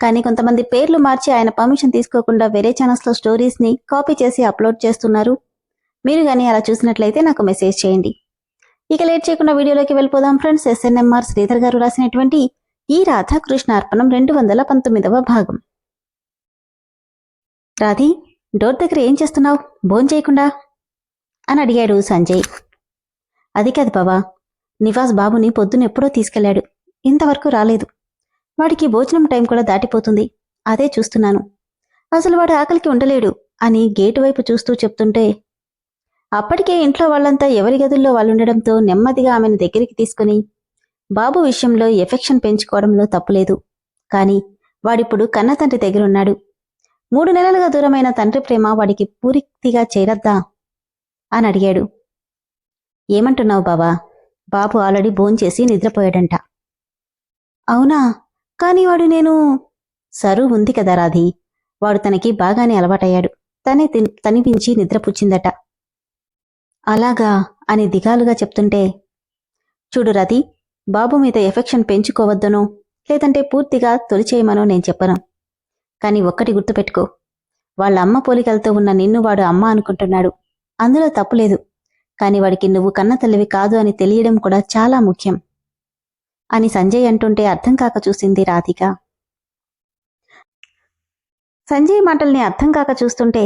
కానీ కొంతమంది పేర్లు మార్చి ఆయన పర్మిషన్ తీసుకోకుండా వేరే ఛానల్స్లో లో కాపీ చేసి అప్లోడ్ చేస్తున్నారు. మీరు కానీ అలా చూసినట్లయితే నాకు మెసేజ్ చేయండి. ఇక లేట్ చేయకుండా వీడియోలోకి వెళ్ళిపోదాం ఫ్రెండ్స్. ఎస్ఎన్ఎంఆర్ శ్రీధర్ గారు రాసినటువంటి ఈ రాధాకృష్ణ అర్పణం రెండు వందల పంతొమ్మిదవ భాగం. రాధి డోర్ దగ్గర ఏం చేస్తున్నావు? భోన్ చేయకుండా? అని అడిగాడు సంజయ్. అది కాదు బావా నివాస్ బాబుని పొద్దున ఎప్పుడో తీసుకెళ్ళాడు ఇంతవరకు రాలేదు. వాడికి భోజనం టైం కూడా దాటిపోతుంది. అదే చూస్తున్నాను. అసలు వాడు ఆకలికి ఉండలేడు అని గేటు వైపు చూస్తూ చెప్తుంటే అప్పటికే ఇంట్లో వాళ్ళంతా ఎవరి గదుల్లో వాళ్ళుండడంతో నెమ్మదిగా ఆమెను దగ్గరికి తీసుకుని బాబు విషయంలో ఎఫెక్షన్ పెంచుకోవడంలో తప్పులేదు. కాని వాడిప్పుడు కన్న తండ్రి దగ్గరున్నాడు. మూడు నెలలుగా దూరమైన తండ్రి ప్రేమ వాడికి పూర్తిగా చేరద్దా? అని అడిగాడు. ఏమంటున్నావు బాబా బాబు ఆల్రెడీ భోంచేసి నిద్రపోయాడంట. అవునా? కాని వాడు నేను సరు ఉంది కదా రాధి. వాడు తనకి బాగానే అలవాటయ్యాడు. తనే తిన్- తనిపించి నిద్రపుచ్చిందట. అలాగా అని దిగాలుగా చెప్తుంటే చూడు రతి బాబు మీద ఎఫెక్షన్ పెంచుకోవద్దనో లేదంటే పూర్తిగా తొలిచేయమనో నేను చెప్పను. కాని ఒక్కటి గుర్తుపెట్టుకో. వాళ్ళ అమ్మ పోలికలతో ఉన్న నిన్ను వాడు అమ్మ అనుకుంటున్నాడు. అందులో తప్పులేదు. కాని వాడికి నువ్వు కన్న తల్లివి కాదు అని తెలియడం కూడా చాలా ముఖ్యం. అని సంజయ్ అంటుంటే అర్థం కాక చూసింది రాధిక. సంజయ్ మాటల్ని అర్థం కాక చూస్తుంటే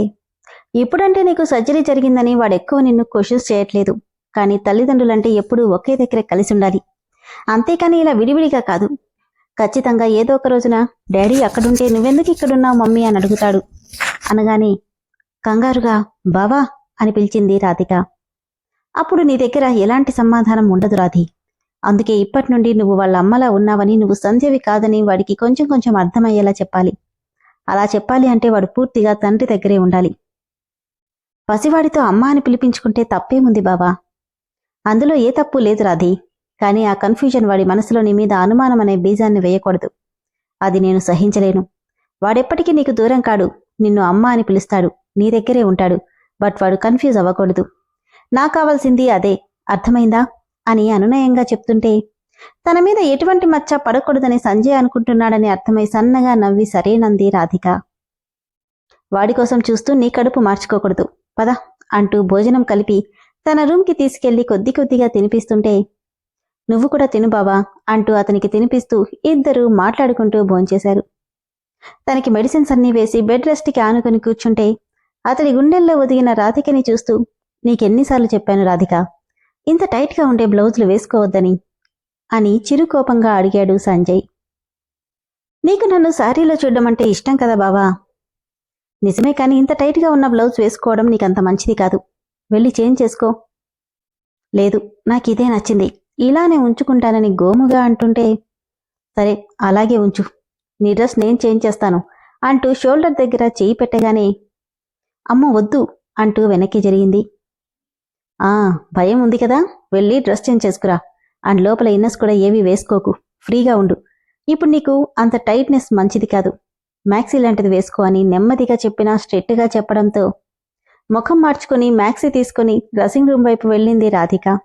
ఇప్పుడంటే నీకు సర్జరీ జరిగిందని వాడెక్కువ నిన్ను క్వశ్చన్స్ చేయట్లేదు కానీ తల్లిదండ్రులంటే ఎప్పుడూ ఒకే దగ్గర కలిసి ఉండాలి. అంతేకాని ఇలా విడివిడిగా కాదు. ఖచ్చితంగా ఏదో ఒక రోజున డాడీ అక్కడుంటే నువ్వెందుకు ఇక్కడున్నావు మమ్మీ అని అడుగుతాడు. అనగానే కంగారుగా బావా అని పిలిచింది రాధిక. అప్పుడు నీ దగ్గర ఎలాంటి సమాధానం ఉండదు రాధి. అందుకే ఇప్పటి నుండి నువ్వు వాళ్ళ అమ్మలా ఉన్నావని నువ్వు సంధ్యవి కాదని వాడికి కొంచెం కొంచెం అర్థమయ్యేలా చెప్పాలి. అలా చెప్పాలి అంటే వాడు పూర్తిగా తండ్రి దగ్గరే ఉండాలి. పసివాడితో అమ్మ అని పిలిపించుకుంటే తప్పేముంది బావా? అందులో ఏ తప్పు లేదు రాధి కానీ ఆ కన్ఫ్యూజన్ వాడి మనసులో నీ మీద అనుమానం అనే బీజాన్ని వేయకూడదు. అది నేను సహించలేను. వాడెప్పటికీ నీకు దూరం కాడు. నిన్ను అమ్మ అని పిలుస్తాడు. నీ దగ్గరే ఉంటాడు. బట్ వాడు కన్ఫ్యూజ్ అవ్వకూడదు. నాకు కావాల్సింది అదే. అర్థమైందా? అని అనునయంగా చెప్తుంటే తన మీద ఎటువంటి మచ్చ పడకూడదని సంజయ్ అనుకుంటున్నాడని అర్థమై సన్నగా నవ్వి సరేనంది రాధిక. వాడి కోసం చూస్తూ నీ కడుపు మార్చుకోకూడదు. పద అంటూ భోజనం కలిపి తన రూమ్కి తీసుకెళ్ళి కొద్ది కొద్దిగా తినిపిస్తుంటే నువ్వు కూడా తిను బాబా అంటూ అతనికి తినిపిస్తూ ఇద్దరూ మాట్లాడుకుంటూ భోంచేశారు. తనకి మెడిసిన్స్ అన్నీ వేసి బెడ్ రెస్ట్కి ఆనుకొని కూర్చుంటే అతడి గుండెల్లో ఒదిగిన రాధికని చూస్తూ నీకెన్నిసార్లు చెప్పాను రాధిక ఇంత టైట్గా ఉండే బ్లౌజులు వేసుకోవద్దని అని చిరుకోపంగా అడిగాడు సంజయ్. నీకు నన్ను శారీలో చూడడం అంటే ఇష్టం కదా బావా? నిజమే కానీ ఇంత టైట్గా ఉన్న బ్లౌజ్ వేసుకోవడం నీకంత మంచిది కాదు. వెళ్ళి చేంజ్ చేసుకో. లేదు నాకు ఇదే నచ్చింది. ఇలానే ఉంచుకుంటానని గోముగా అంటుంటే సరే అలాగే ఉంచు. నీ డ్రెస్ నేను చేంజ్ చేస్తాను అంటూ షోల్డర్ దగ్గర చేయి పెట్టగానే అమ్మ వద్దు అంటూ వెనక్కి జరిగింది. ఆ భయం ఉంది కదా? వెళ్ళి డ్రెస్ చేంజ్ చేసుకురా. అండ్ లోపల ఇన్నర్స్ కూడా ఏమీ వేసుకోకు. ఫ్రీగా ఉండు. ఇప్పుడు నీకు అంత టైట్నెస్ మంచిది కాదు. మ్యాక్సీ లాంటిది వేసుకో అని నెమ్మదిగా చెప్పినా స్ట్రెట్గా చెప్పడంతో ముఖం మార్చుకుని మ్యాక్సీ తీసుకుని డ్రెస్సింగ్ రూమ్ వైపు వెళ్ళింది రాధిక.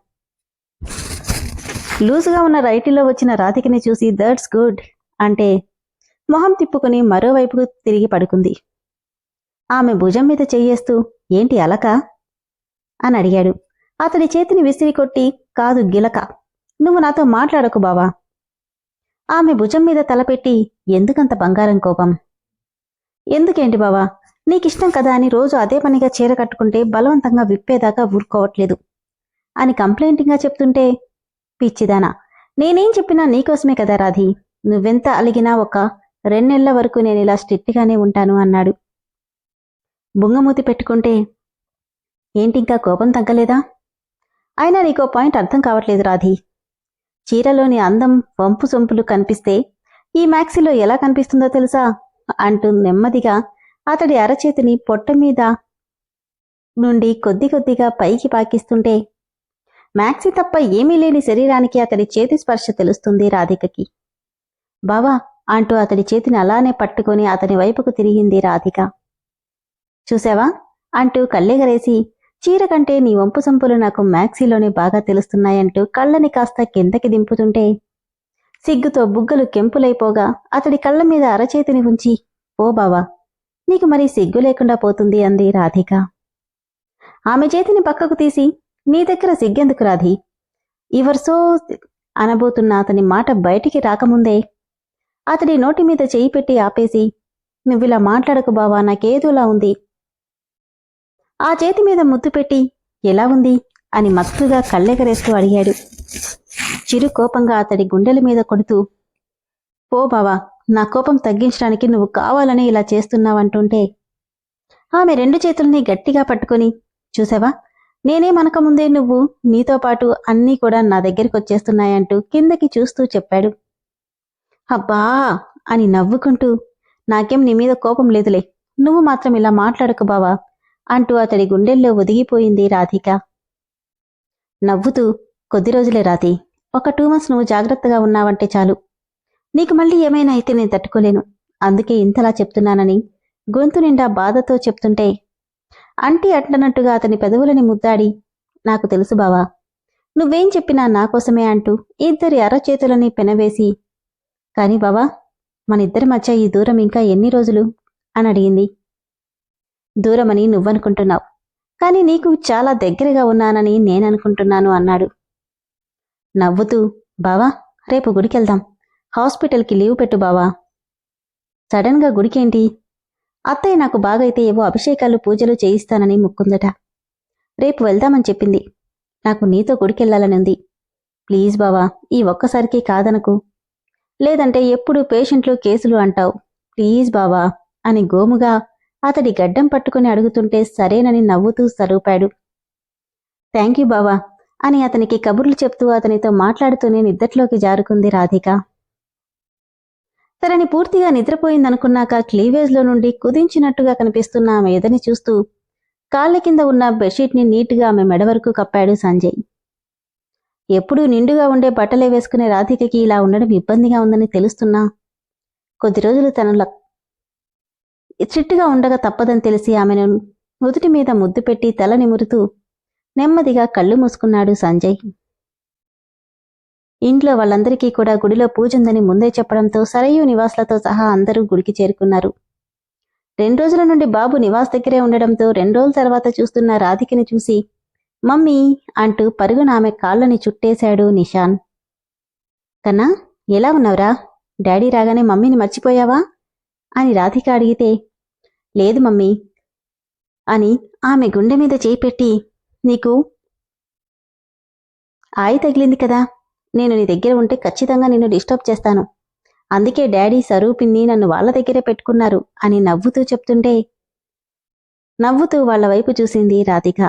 లూజుగా ఉన్న రైటిలో వచ్చిన రాధికని చూసి దట్స్ గుడ్ అంటే మొహం తిప్పుకుని మరోవైపుకు తిరిగి పడుకుంది. ఆమె భుజం మీద చెయ్యేస్తూ ఏంటి అలక? అని అడిగాడు. అతడి చేతిని విసిరి కొట్టి కాదు గిలక నువ్వు నాతో మాట్లాడకు బావా. ఆమె భుజం మీద తలపెట్టి ఎందుకంత బంగారం కోపం? ఎందుకేంటి బావా? నీకిష్టం కదా అని రోజు అదే పనిగా చీర కట్టుకుంటే బలవంతంగా విప్పేదాకా ఊరుకోవట్లేదు. అని కంప్లైంటింగ్గా చెప్తుంటే పిచ్చిదానా నేనేం చెప్పినా నీకోసమే కదా రాధి. నువ్వెంత అలిగినా ఒక రెండేళ్ళ వరకు నేను ఇలా స్ట్రిక్ట్గానే ఉంటాను అన్నాడు. బుంగమూతి పెట్టుకుంటే ఏంటింకా కోపం తగ్గలేదా? అయినా నీకో పాయింట్ అర్థం కావట్లేదు రాధి. చీరలోని అందం వంపు సొంపులు కనిపిస్తే ఈ మ్యాక్సీలో ఎలా కనిపిస్తుందో తెలుసా? అంటూ నెమ్మదిగా అతడి అరచేతిని పొట్ట మీద నుండి కొద్ది కొద్దిగా పైకి పాకిస్తుంటే మ్యాక్సీ తప్ప ఏమీ లేని శరీరానికి అతడి చేతి స్పర్శ తెలుస్తుంది రాధికకి. బావా అంటూ అతడి చేతిని అలానే పట్టుకొని అతని వైపుకు తిరిగింది రాధిక. చూసావా అంటూ కళ్ళెగరేసి చీర కంటే నీ వంపు సంపులు నాకు మ్యాక్సీలోనే బాగా తెలుస్తున్నాయంటూ కళ్ళని కాస్త కిందకి దింపుతుంటే సిగ్గుతో బుగ్గలు కెంపులైపోగా అతడి కళ్ళ మీద అరచేతిని ఉంచి ఓ బావా నీకు మరీ సిగ్గు లేకుండా పోతుంది అంది రాధిక. ఆమె చేతిని పక్కకు తీసి నీ దగ్గర సిగ్గెందుకు రాధి? ఇవర్సో అనబోతున్న అతని మాట బయటికి రాకముందే అతడి నోటి మీద చేయి పెట్టి ఆపేసి నువ్విలా మాట్లాడకు బావా నాకేదోలా ఉంది ఆ చేతి మీద ముద్దు పెట్టి ఎలా ఉంది? అని మత్తుగా కళ్ళెగరేస్తూ అడిగాడు. చిరు కోపంగా అతడి గుండెల మీద కొడుతూ పో బావా నా కోపం తగ్గించడానికి నువ్వు కావాలని ఇలా చేస్తున్నావంటుంటే ఆమె రెండు చేతుల్ని గట్టిగా పట్టుకొని చూసావా నేనే మనకముందే నువ్వు నీతో పాటు అన్నీ కూడా నా దగ్గరికి వచ్చేస్తున్నాయంటూ కిందకి చూస్తూ చెప్పాడు. అబ్బా! అని నవ్వుకుంటూ నాకేం నీ మీద కోపం లేదులే నువ్వు మాత్రం ఇలా మాట్లాడకు బావా అంటూ అతడి గుండెల్లో ఒదిగిపోయింది రాధిక. నవ్వుతూ కొద్ది రోజులే రాతి ఒక టూ మంత్స్ నువ్వు జాగ్రత్తగా ఉన్నావంటే చాలు. నీకు మళ్ళీ ఏమైనా అయితే నేను తట్టుకోలేను. అందుకే ఇంతలా చెప్తున్నానని గొంతు నిండా బాధతో చెప్తుంటే అంటీ అంటనట్టుగా అతని పెదవులని ముద్దాడి నాకు తెలుసు బావా నువ్వేం చెప్పినా నా కోసమే అంటూ ఇద్దరి అరచేతులని పెనవేసి కాని బావా మన ఇద్దరి మధ్య ఈ దూరం ఇంకా ఎన్ని రోజులు అని అడిగింది. దూరమని నువ్వనుకుంటున్నావు. కానీ నీకు చాలా దగ్గరగా ఉన్నానని నేననుకుంటున్నాను అన్నాడు. నవ్వుతూ బావా రేపు గుడికెళ్దాం. హాస్పిటల్కి లీవ్ పెట్టు బావా. సడన్గా గుడికేంటి? అత్తయ్య నాకు బాగైతే ఏవో అభిషేకాలు పూజలు చేయిస్తానని ముక్కుందట. రేపు వెళ్దామని చెప్పింది. నాకు నీతో గుడికెళ్ళాలని ఉంది ప్లీజ్ బావా ఈ ఒక్కసారికి కాదనకు. లేదంటే ఎప్పుడు పేషెంట్లు కేసులు అంటావు. ప్లీజ్ బావా అని గోముగా అతడి గడ్డం పట్టుకుని అడుగుతుంటే సరేనని నవ్వుతూ సరూపాడు. థ్యాంక్ యూ బావా అని అతనికి కబుర్లు చెప్తూ అతనితో మాట్లాడుతూనే నిద్దట్లోకి జారుకుంది రాధిక. తనని పూర్తిగా నిద్రపోయిందనుకున్నాక క్లీవేజ్లో నుండి కుదించినట్టుగా కనిపిస్తున్న ఆమె ఎదని చూస్తూ కాళ్ళ కింద ఉన్న బెడ్షీట్ని నీట్గా ఆమె మెడ వరకు కప్పాడు సంజయ్. ఎప్పుడూ నిండుగా ఉండే బట్టలే వేసుకునే రాధికకి ఇలా ఉండడం ఇబ్బందిగా ఉందని తెలుస్తున్నా. కొద్ది రోజులు తన లక్- చిట్టుగా ఉండగా తప్పదని తెలిసి ఆమెను నుదుటి మీద ముద్దు పెట్టి తల నిమురుతూ నెమ్మదిగా కళ్ళు మూసుకున్నాడు సంజయ్. ఇంట్లో వాళ్ళందరికీ కూడా గుడిలో పూజ ఉందని ముందే చెప్పడంతో సరయు నివాస్లతో సహా అందరూ గుడికి చేరుకున్నారు. రెండు రోజుల నుండి బాబు నివాస్ దగ్గరే ఉండడంతో రెండు రోజుల తర్వాత చూస్తున్న రాధికని చూసి మమ్మీ అంటూ పరుగున ఆమె కాళ్ళని చుట్టేశాడు నిషాన్. కన్నా ఎలా ఉన్నావురా? డాడీ రాగానే మమ్మీని మర్చిపోయావా? అని రాధిక అడిగితే లేదు మమ్మీ అని ఆమె గుండె మీద చేపెట్టి నీకు ఆయి తగిలింది కదా నేను నీ దగ్గర ఉంటే ఖచ్చితంగా నిన్ను డిస్టర్బ్ చేస్తాను. అందుకే డాడీ సరూపిన్ని నన్ను వాళ్ళ దగ్గరే పెట్టుకున్నారు అని నవ్వుతూ చెప్తుంటే నవ్వుతూ వాళ్ళ వైపు చూసింది రాధిక.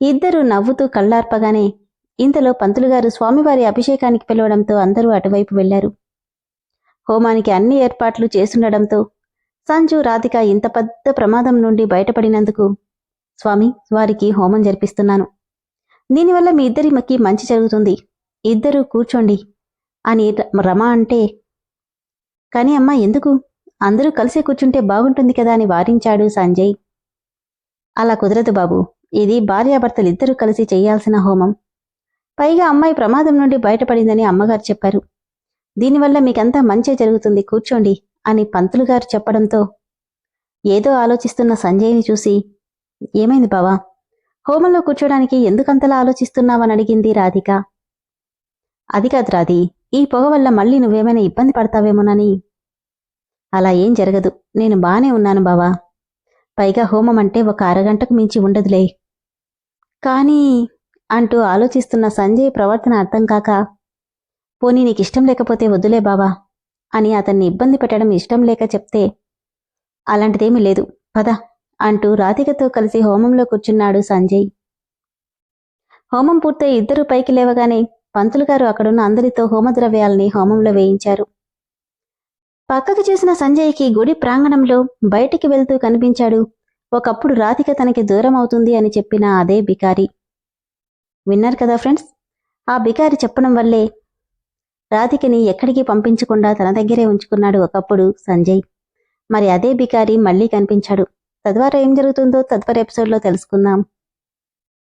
ఇద్దరూ నవ్వుతూ కళ్ళార్పగానే ఇంతలో పంతులుగారు స్వామివారి అభిషేకానికి పిలవడంతో అందరూ అటువైపు వెళ్ళారు హోమానికి అన్ని ఏర్పాట్లు చేసుండడంతో సంజు రాధిక ఇంత పెద్ద ప్రమాదం నుండి బయటపడినందుకు స్వామి వారికి హోమం జరిపిస్తున్నాను. దీనివల్ల మీ ఇద్దరికి మంచి జరుగుతుంది. ఇద్దరూ కూర్చోండి అని రమ అంటే కానీ అమ్మా ఎందుకు? అందరూ కలిసి కూర్చుంటే బాగుంటుంది కదా అని వారించాడు సంజయ్. అలా కుదరదు బాబు. ఇది భార్యాభర్తలిద్దరూ కలిసి చేయాల్సిన హోమం. పైగా అమ్మాయి ప్రమాదం నుండి బయటపడిందని అమ్మగారు చెప్పారు. దీనివల్ల మీకంతా మంచే జరుగుతుంది. కూర్చోండి. అని పంతులు గారు చెప్పడంతో ఏదో ఆలోచిస్తున్న సంజయ్ని చూసి ఏమైంది బావా? హోమంలో కూర్చోడానికి ఎందుకంతలా ఆలోచిస్తున్నావని అడిగింది రాధిక. అది కాదు రాధి ఈ పొగ వల్ల మళ్ళీ నువ్వేమైనా ఇబ్బంది పడతావేమోనని. అలా ఏం జరగదు నేను బానే ఉన్నాను బావా. పైగా హోమం అంటే ఒక అరగంటకు మించి ఉండదులే. కానీ అంటూ ఆలోచిస్తున్న సంజయ్ ప్రవర్తన అర్థం కాక పోనీ నీకు ఇష్టం లేకపోతే వద్దులే బావా. అని అతన్ని ఇబ్బంది పెట్టడం ఇష్టం లేక చెప్తే అలాంటిదేమీ లేదు పద అంటూ రాధికతో కలిసి హోమంలో కూర్చున్నాడు సంజయ్. హోమం పూర్తయి ఇద్దరు పైకి లేవగానే పంతులు గారు అక్కడున్న అందరితో హోమద్రవ్యాల్ని హోమంలో వేయించారు. పక్కకు చూసిన సంజయ్కి గుడి ప్రాంగణంలో బయటికి వెళ్తూ కనిపించాడు ఒకప్పుడు రాధిక తనకి దూరం అవుతుంది అని చెప్పిన అదే బికారి విన్నారు కదా ఫ్రెండ్స్? ఆ బికారి చెప్పడం వల్లే రాధికని ఎక్కడికి పంపించకుండా తన దగ్గరే ఉంచుకున్నాడు ఒకప్పుడు సంజయ్. మరి అదే బికారి మళ్ళీ కనిపించాడు. తద్వారా ఏం జరుగుతుందో తదుపరి ఎపిసోడ్లో తెలుసుకుందాం.